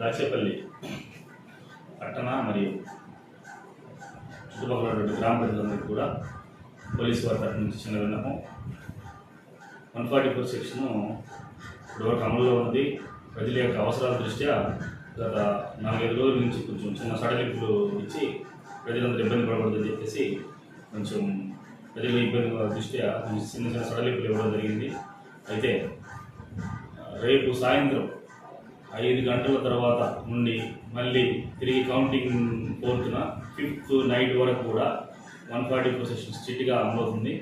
దాచేపల్లి పట్టణ మరియు చుట్టుపక్కల గ్రామ ప్రజలందరికీ కూడా పోలీసు వారి తరఫు నుంచి చిన్న విన్నపం. వన్ ఫార్టీ ఫోర్ సెక్షన్ ఇప్పుడు వరకు అమల్లో ఉంది. ప్రజల యొక్క అవసరాల దృష్ట్యా గత నాలుగైదు రోజుల నుంచి కొంచెం చిన్న సడలింపులు ఇచ్చి ప్రజలందరూ ఇబ్బంది పడకూడదని చెప్పేసి కొంచెం ప్రజల ఇబ్బంది దృష్ట్యా కొంచెం చిన్న చిన్న సడలింపులు ఇవ్వడం జరిగింది. అయితే రేపు సాయంత్రం ఐదు గంటల తర్వాత నుండి మళ్ళీ తిరిగి కౌంటింగ్ ఫోర్త్న ఫిఫ్త్ నైట్ వరకు కూడా వన్ ఫార్టీ ఫోర్ సెషన్ స్ట్రిక్ట్గా అమలవుతుంది.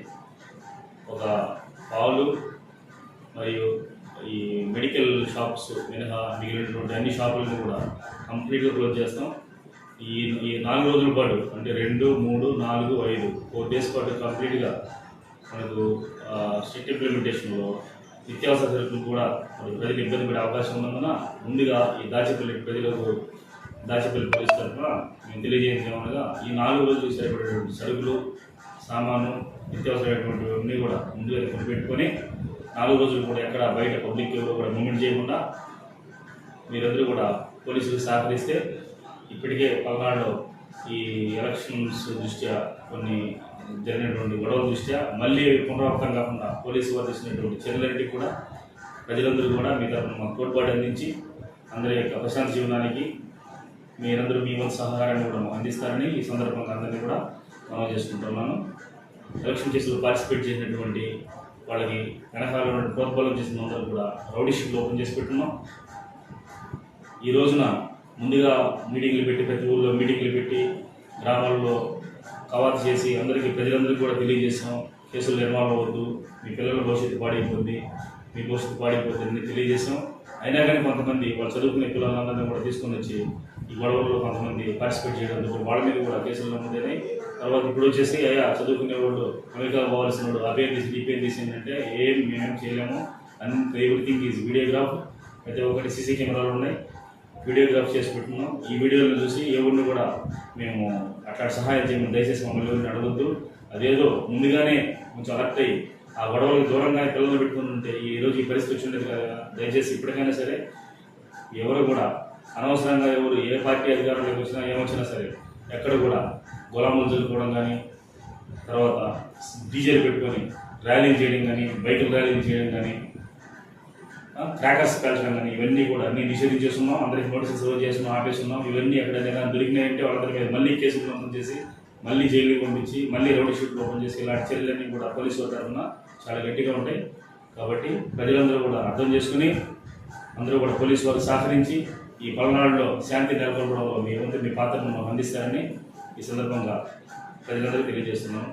ఒక పాలు మరియు ఈ మెడికల్ షాప్స్ మినహా మిగిలినటువంటి అన్ని షాపులను కూడా కంప్లీట్గా క్లోజ్ చేస్తాం. ఈ ఈ నాలుగు రోజుల పాటు అంటే రెండు మూడు నాలుగు ఐదు ఫోర్ డేస్ పాటు కంప్లీట్గా మనకు స్ట్రిక్ట్ ఇంప్లిమెంటేషన్లో నిత్యావసర సరుకులు కూడా మరి ప్రజలు ఇబ్బంది పడే అవకాశం ఉన్నందున ముందుగా ఈ దాచిపల్లి ప్రజలకు దాచిపల్లి పోలీస్ తరఫున మేము తెలియజేయమనగా ఈ నాలుగు రోజులు సరిపడేటువంటి సరుకులు సామాను నిత్యావసరమైనటువంటివన్నీ కూడా ముందుగా పెట్టుకొని నాలుగు రోజులు కూడా ఎక్కడ బయట పబ్లిక్ కూడా మూమెంట్ చేయకుండా మీరందరూ కూడా పోలీసులకు సహకరిస్తే ఇప్పటికే పల్నాడులో ఈ ఎలక్షన్స్ దృష్ట్యా కొన్ని జరిగినటువంటి గొడవల దృష్ట్యా మళ్ళీ పునరావృతం కాకుండా పోలీసు వారు తీసుకున్నటువంటి చర్యలన్నిటి కూడా ప్రజలందరూ కూడా మీ తరఫున మాకు తోడ్పాటు అందించి అందరి యొక్క ప్రశాంత జీవనానికి మీరందరూ మీ వంతు సహకారాన్ని కూడా మాకు అందిస్తారని ఈ సందర్భంగా అందరినీ కూడా మనం చేసుకుంటున్నాను ఎలక్షన్ కేసులో పార్టిసిపేట్ చేసినటువంటి వాళ్ళకి వెనకాల ఉన్న ప్రోత్బలం చేసిన అందరూ కూడా రౌడీషిప్లు ఓపెన్ చేసి పెట్టున్నాం. ఈ రోజున ముందుగా మీటింగ్లు పెట్టి ప్రతి ఊళ్ళో మీటింగ్లు పెట్టి గ్రామాల్లో కవర్ చేసి అందరికీ ప్రజలందరికీ కూడా తెలియజేసాం కేసులు నిర్మాణం అవ్వద్దు మీ పిల్లల భవిష్యత్తు పాడైపోతుంది మీ భవిష్యత్తు పాడైపోతుందని అని తెలియజేసాం అయినా కానీ కొంతమంది వాళ్ళు చదువుకునే పిల్లలందరినీ కూడా తీసుకొని వచ్చి ఈ గొడవల్లో కొంతమంది పార్టిసిపేట్ చేయడం వాళ్ళ మీద కూడా కేసులు నమోదైనాయి తర్వాత ఇప్పుడు వచ్చేసి అయ్యా చదువుకునే వాళ్ళు అమెరికా పోవాల్సిన వాడు ఆ పేరు తీసి ఈ పేరు తీసింది ఏం మేమేం చేయలేము. And everything is videograph. ప్రతి ఒక్కటి సీసీ కెమెరాలు ఉన్నాయి. వీడియోగ్రాఫ్ చేసి పెట్టున్నాం ఈ వీడియోలను చూసి ఎవరిని కూడా మేము అట్లా సహాయం చేయమని దయచేసి మమ్మల్ని ఎవరిని అడగొద్దు. అదేదో ముందుగానే కొంచెం అలర్ట్ అయ్యి ఆ గొడవలకు దూరంగా పిల్లలు పెట్టుకుని ఉంటే ఈ రోజు ఈ పరిస్థితి వచ్చి ఉండేది కదా దయచేసి ఇప్పటికైనా సరే ఎవరు కూడా అనవసరంగా ఎవరు ఏ పార్టీ అధికారంలోకి వచ్చినా ఏమొచ్చినా సరే ఎక్కడ కూడా గులాములు చదువుకోవడం కానీ తర్వాత డీజేలు పెట్టుకొని ర్యాలీలు చేయడం కానీ బైకులు ర్యాలీలు చేయడం కానీ క్రాకర్స్ పెంచడం కానీ ఇవన్నీ కూడా అన్ని నిషేధించేస్తున్నాం అందరికి నోటీసులు సర్వ్ చేస్తున్నాం ఆపేస్తున్నాం. ఇవన్నీ ఎక్కడైనా దొరికినాయంటే వాళ్ళందరి మీద మళ్ళీ కేసులు ఓపెన్ చేసి మళ్ళీ జైలుకి పంపించి మళ్ళీ రౌడీ షీట్లు ఓపెన్ చేసి ఇలాంటి చర్యలన్నీ కూడా పోలీసు వారి తరఫున చాలా గట్టిగా ఉంటాయి. కాబట్టి ప్రజలందరూ కూడా అర్థం చేసుకుని అందరూ కూడా పోలీసు వారు సహకరించి ఈ పల్నాడులో శాంతి నెలకొల్పడంలో మీ వంతు మీ పాత్రను అందిస్తారని ఈ సందర్భంగా ప్రజలందరూ తెలియజేస్తున్నాం